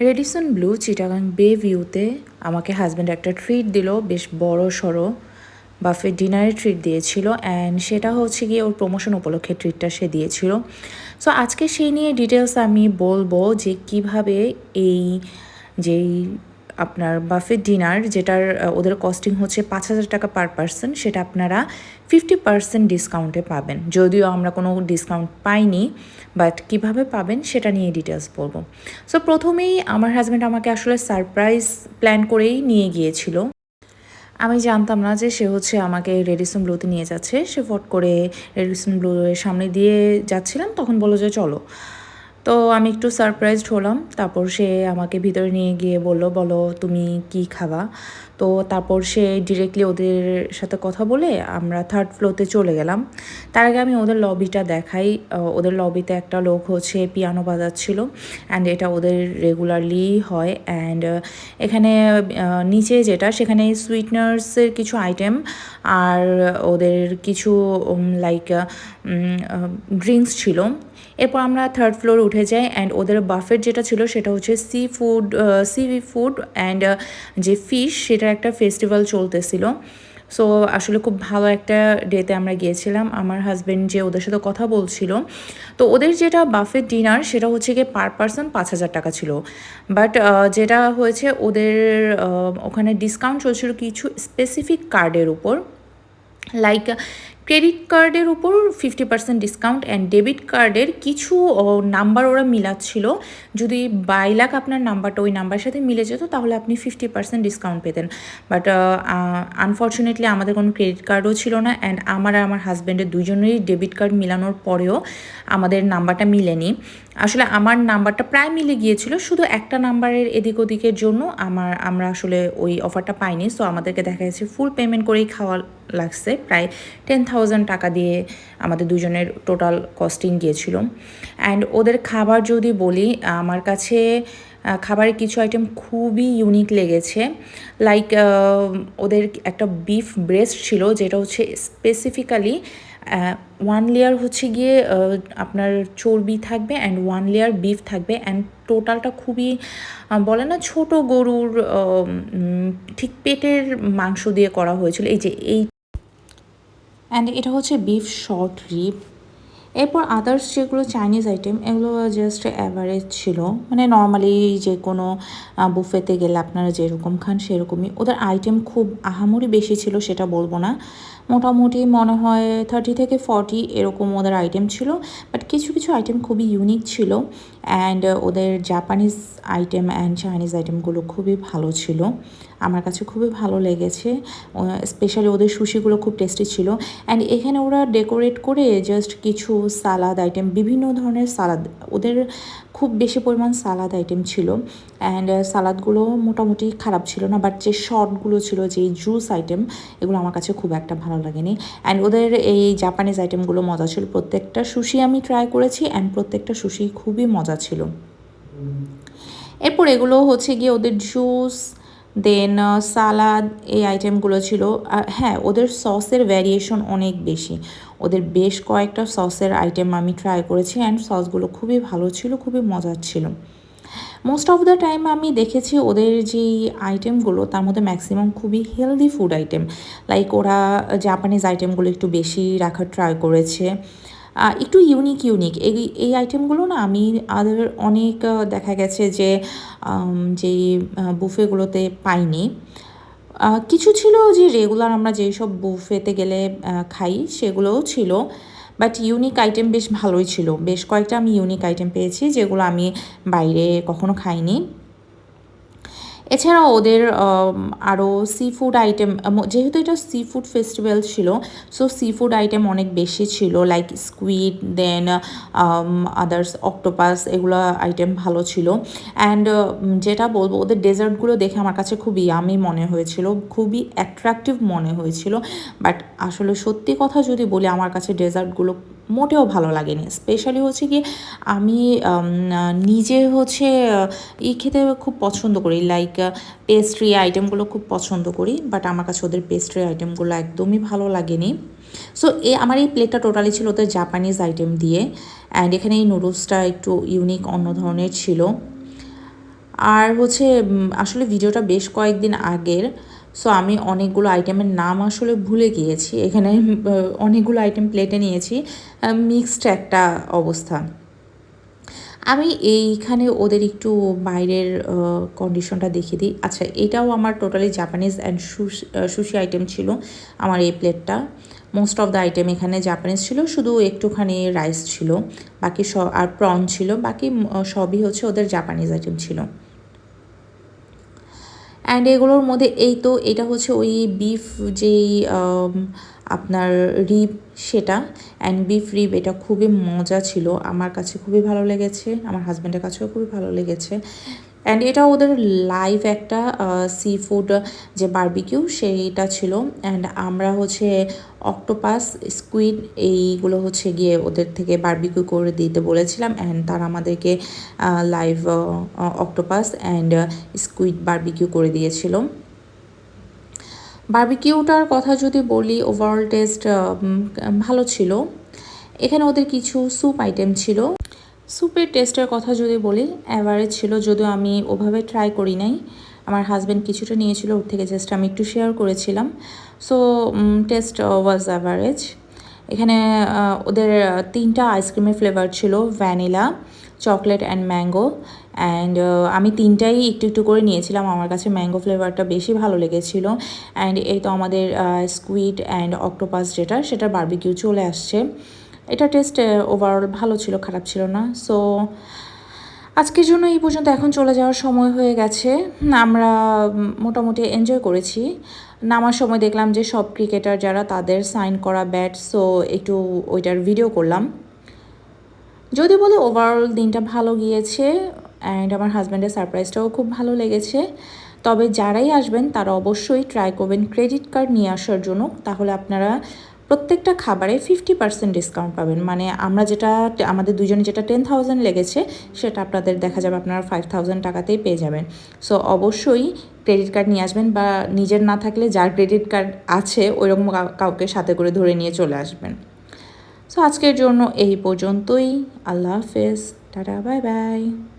Radisson blue Chittagong বে ভিউতে আমাকে হাজব্যান্ড একটা ট্রিট দিল, বেশ বড় সড়ো বাফে ডিনারে ট্রিট দিয়েছিল অ্যান্ড সেটা হচ্ছে গিয়ে ওর প্রমোশন উপলক্ষে ট্রিটটা সে দিয়েছিল। সো আজকে সেই নিয়ে ডিটেলস আমি বলব যে কীভাবে এই যেই আপনার বাফেট ডিনার যেটার ওদের কস্টিং হচ্ছে পাঁচ হাজার টাকা পার পার্সন সেটা আপনারা ফিফটি পার্সেন্ট ডিসকাউন্টে পাবেন। যদিও আমরা কোনো ডিসকাউন্ট পাইনি বাট কীভাবে পাবেন সেটা নিয়ে ডিটেলস বলব। সো প্রথমেই আমার হাজব্যান্ড আমাকে আসলে সারপ্রাইজ প্ল্যান করেই নিয়ে গিয়েছিল। আমি জানতাম না যে সে হচ্ছে আমাকে রেডিসন ব্লুতে নিয়ে যাচ্ছে। সে ফট করে রেডিসন ব্লুয়ের সামনে দিয়ে যাচ্ছিলাম, তখন বলো যে চলো। তো আমি একটু সারপ্রাইজড হলাম। তারপর সে আমাকে ভিতরে নিয়ে গিয়ে বলল, বলো, তুমি কি খাবা? তো তারপর সে ডিরেক্টলি ওদের সাথে কথা বলে আমরা থার্ড ফ্লোতে চলে গেলাম। তার আগে আমি ওদের লবিটা দেখাই। ওদের লবিতে একটা লোক হচ্ছে পিয়ানো বাজাচ্ছিল অ্যান্ড এটা ওদের রেগুলারলি হয় অ্যান্ড এখানে নিচে যেটা সেখানে সুইটনার্সের কিছু আইটেম আর ওদের কিছু লাইক ড্রিঙ্কস ছিল। এরপর আমরা থার্ড ফ্লোর উঠে যাই অ্যান্ড ওদের বাফেট যেটা ছিল সেটা হচ্ছে sea food sea food and যে ফিশ সেটার একটা ফেস্টিভ্যাল চলতেছিল। সো আসলে খুব ভালো একটা ডেতে আমরা গিয়েছিলাম। আমার হাজব্যান্ড যে ওদের সাথে কথা বলছিল। তো ওদের যেটা বাফেট ডিনার সেটা হচ্ছে গিয়ে পার পার্সন পাঁচ হাজার টাকা ছিল। বাট যেটা হয়েছে ওদের ওখানে ডিসকাউন্ট চলছিল কিছু স্পেসিফিক কার্ডের উপর। লাইক ক্রেডিট কার্ডের উপর fifty percent discount and debit কার্ডের কিছু নাম্বার ওরা মিলাচ্ছিল। যদি বাই লাখ আপনার নাম্বারটা ওই নাম্বার সাথে মিলে যেত, তাহলে আপনি ফিফটি পার্সেন্ট ডিসকাউন্ট পেতেন। বাট আনফর্চুনেটলি আমাদের কোনো ক্রেডিট কার্ডও ছিল না অ্যান্ড আমার আর আমার হাজব্যান্ডের দুজনেরই ডেবিট কার্ড মিলানোর পরেও আমাদের নাম্বারটা মিলেনি। আসলে আমার নাম্বারটা প্রায় মিলে গিয়েছিল, শুধু একটা নাম্বারের এদিক ওদিকের জন্য আমার, আমরা আসলে ওই অফারটা পাইনি। সো আমাদেরকে দেখা যাচ্ছে ফুল পেমেন্ট করেই খাওয়া লাগছে, প্রায় টেন থাউজেন্ড টাকা দিয়ে আমাদের দুজনের টোটাল কস্টিং গিয়েছিল। অ্যান্ড ওদের খাবার যদি বলি, আমার কাছে খাবারের কিছু আইটেম খুবই ইউনিক লেগেছে। লাইক ওদের একটা বিফ ব্রেস্ট ছিল, যেটা হচ্ছে স্পেসিফিক্যালি ওয়ান লেয়ার হচ্ছে গিয়ে আপনার চর্বি থাকবে অ্যান্ড ওয়ান লেয়ার বিফ থাকবে। অ্যান্ড টোটালটা খুবই বলে না, ছোট গরুর ঠিক পেটের মাংস দিয়ে করা হয়েছিল। এই যে, এই অ্যান্ড এটা হচ্ছে বিফ শর্ট রিপ এরপর আদার্স যেগুলো চাইনিজ আইটেম এগুলো জাস্ট অ্যাভারেজ ছিল। মানে নর্মালি যে কোনো বুফেতে গেলে আপনারা যেরকম খান সেরকমই। ওদের আইটেম খুব আহামরি বেশি ছিল সেটা বলব না। মোটামুটি মনে হয় থার্টি থেকে ফর্টি এরকম ওদের আইটেম ছিল। বাট কিছু কিছু আইটেম খুবই ইউনিক ছিল। অ্যান্ড ওদের জাপানিজ আইটেম অ্যান্ড চাইনিজ আইটেমগুলো খুবই ভালো ছিল। আমার কাছে খুবই ভালো লেগেছে। স্পেশালি ওদের সুশিগুলো খুব টেস্টি ছিল। অ্যান্ড এখানে ওরা ডেকোরেট করে জাস্ট কিছু সালাদ আইটেম বিভিন্ন ধরনের সালাদ ওদের খুব বেশি পরিমাণ সালাদ আইটেম ছিল। অ্যান্ড সালাদগুলো মোটামুটি খারাপ ছিল না বাট যে শর্টগুলো ছিল, যে জুস আইটেম এগুলো আমার কাছে খুব একটা ভালো লাগেনি। অ্যান্ড ওদের এই জাপানিজ আইটেমগুলো মজা ছিল। প্রত্যেকটা সুশি আমি ট্রাই করেছি অ্যান্ড প্রত্যেকটা সুশি খুবই মজা ছিল। এরপর এগুলো হচ্ছে গিয়ে ওদের জুস দেন সালাদ এই আইটেমগুলো ছিল। হ্যাঁ ওদের সসের ভ্যারিয়েশন অনেক বেশি। ওদের বেশ কয়েকটা সসের আইটেম আমি ট্রাই করেছি অ্যান্ড সসগুলো খুবই ভালো ছিল, খুবই মজার ছিল। মোস্ট অফ দ্য টাইম আমি দেখেছি ওদের যে আইটেমগুলো তার মধ্যে ম্যাক্সিমাম খুবই হেলদি ফুড আইটেম লাইক ওরা জাপানিজ আইটেমগুলো একটু বেশি রাখার ট্রাই করেছে। একটু ইউনিক ইউনিক এই এই আইটেমগুলো না আমি আদার অনেক দেখা গেছে যে যেই বুফেগুলোতে পাইনি। কিছু ছিল যে রেগুলার আমরা যেই সব বুফেতে গেলে খাই, সেগুলোও ছিল। বাট ইউনিক আইটেম বেশ ভালোই ছিল। বেশ কয়েকটা আমি ইউনিক আইটেম পেয়েছি, যেগুলো আমি বাইরে কখনো খাইনি। এছাড়াও ওদের আরও সি ফুড আইটেম যেহেতু এটা সি ফুড ফেস্টিভ্যাল ছিল সো সি ফুড আইটেম অনেক বেশি ছিল like squid then others octopus এগুলো আইটেম ভালো ছিল। অ্যান্ড যেটা বলব, ওদের ডেজার্টগুলো দেখে আমার কাছে খুবই আমি মনে হয়েছিল, খুবই অ্যাট্রাকটিভ মনে হয়েছিল। বাট আসলে সত্যি কথা যদি বলি, আমার কাছে ডেজার্টগুলো মোটেও ভালো লাগেনি। স্পেশালি হচ্ছে কি, আমি নিজে হচ্ছে ই খেতে খুব পছন্দ করি। লাইক পেস্ট্রি আইটেমগুলো খুব পছন্দ করি বাট আমার কাছে ওদের পেস্ট্রি আইটেমগুলো একদমই ভালো লাগেনি। সো এ, আমার এই প্লেটটা টোটালি ছিল ওদের জাপানিজ আইটেম দিয়ে অ্যান্ড এখানে এই নুডলসটা একটু ইউনিক অন্য ধরনের ছিল। আর হচ্ছে আসলে ভিডিওটা বেশ কয়েকদিন আগের সো আমি অনেকগুলো আইটেমের নাম আসলে ভুলে গিয়েছি। এখানে অনেকগুলো আইটেম প্লেটে নিয়েছি। মিক্সড একটা অবস্থা। আমি এইখানে ওদের একটু বাইরের কন্ডিশনটা দেখিয়ে দিই। আচ্ছা এটাও আমার totally Japanese and sushi item ছিল আমার এই প্লেটটা মোস্ট অফ দ্য আইটেম এখানে জাপানিজ ছিল, শুধু একটুখানি রাইস ছিল। বাকি সব আর প্রন ছিল। বাকি সবই হচ্ছে ওদের জাপানিজ আইটেম ছিল। অ্যান্ড এগুলোর মধ্যে এই তো, এটা হচ্ছে ওই বিফ যেই আপনার রিপ সেটা। অ্যান্ড বিফ রিব এটা খুবই মজা ছিল। আমার কাছে খুবই ভালো লেগেছে। আমার হাজব্যান্ডের কাছেও খুবই ভালো লেগেছে। অ্যান্ড এটা ওদের লাইভ একটা সি ফুড যে বার্বিকিউ সেইটা ছিল। অ্যান্ড আমরা হচ্ছে অক্টোপাস স্কুইড এইগুলো হচ্ছে গিয়ে ওদের থেকে বার্বিকিউ করে দিতে বলেছিলাম। অ্যান্ড তারা আমাদেরকে live octopus and squid barbecue করে দিয়েছিল। বার্বিকিউটার কথা যদি বলি ওভারঅল টেস্ট ভালো ছিল। এখানে ওদের কিছু স্যুপ আইটেম ছিল। স্যুপের টেস্টের কথা যদি বলি অ্যাভারেজ ছিল যদিও আমি ওভাবে ট্রাই করি নাই। আমার হাজব্যান্ড কিছুটা নিয়েছিল, ওর থেকে জাস্ট আমি একটু শেয়ার করেছিলাম। সো টেস্ট ওয়াজ অ্যাভারেজ এখানে ওদের তিনটা আইসক্রিমের ফ্লেভার ছিল vanilla chocolate and mango and আমি তিনটাই একটু একটু করে নিয়েছিলাম, আমার কাছে ম্যাঙ্গো ফ্লেভারটা বেশি ভালো লেগেছিল। অ্যান্ড এই তো আমাদের স্কুইড অ্যান্ড অক্টোপাস যেটা সেটা বার্বিকিউ চলে আসছে। এটা টেস্ট ওভারঅল ভালো ছিল, খারাপ ছিল না। সো আজকের জন্য এই পর্যন্ত এখন চলে যাওয়ার সময় হয়ে গেছে। আমরা মোটামুটি এনজয় করেছি। নামার সময় দেখলাম যে সব ক্রিকেটার যারা তাদের সাইন করা ব্যাট সো একটু ওইটার ভিডিও করলাম। যদি বলে ওভারঅল দিনটা ভালো গিয়েছে অ্যান্ড আমার হাজব্যান্ডের সারপ্রাইজটাও খুব ভালো লেগেছে। তবে যারাই আসবেন, তারা অবশ্যই ট্রাই করবেন ক্রেডিট কার্ড নিয়ে আসার জন্য। তাহলে আপনারা প্রত্যেকটা খাবারে ফিফটি পার্সেন্ট ডিসকাউন্ট পাবেন। মানে আমরা যেটা, আমাদের দুজনে যেটা টেন থাউজেন্ড লেগেছে, সেটা আপনাদের দেখা যাবে আপনারা ফাইভ থাউজেন্ড টাকাতেই পেয়ে যাবেন। সো অবশ্যই ক্রেডিট কার্ড নিয়ে আসবেন বা নিজের না থাকলে যার ক্রেডিট কার্ড আছে, ওইরকম কাউ- কাউকে সাথে করে ধরে নিয়ে চলে আসবেন। সো আজকের জন্য এই পর্যন্তই। আল্লাহ হাফেজ। Tata bye bye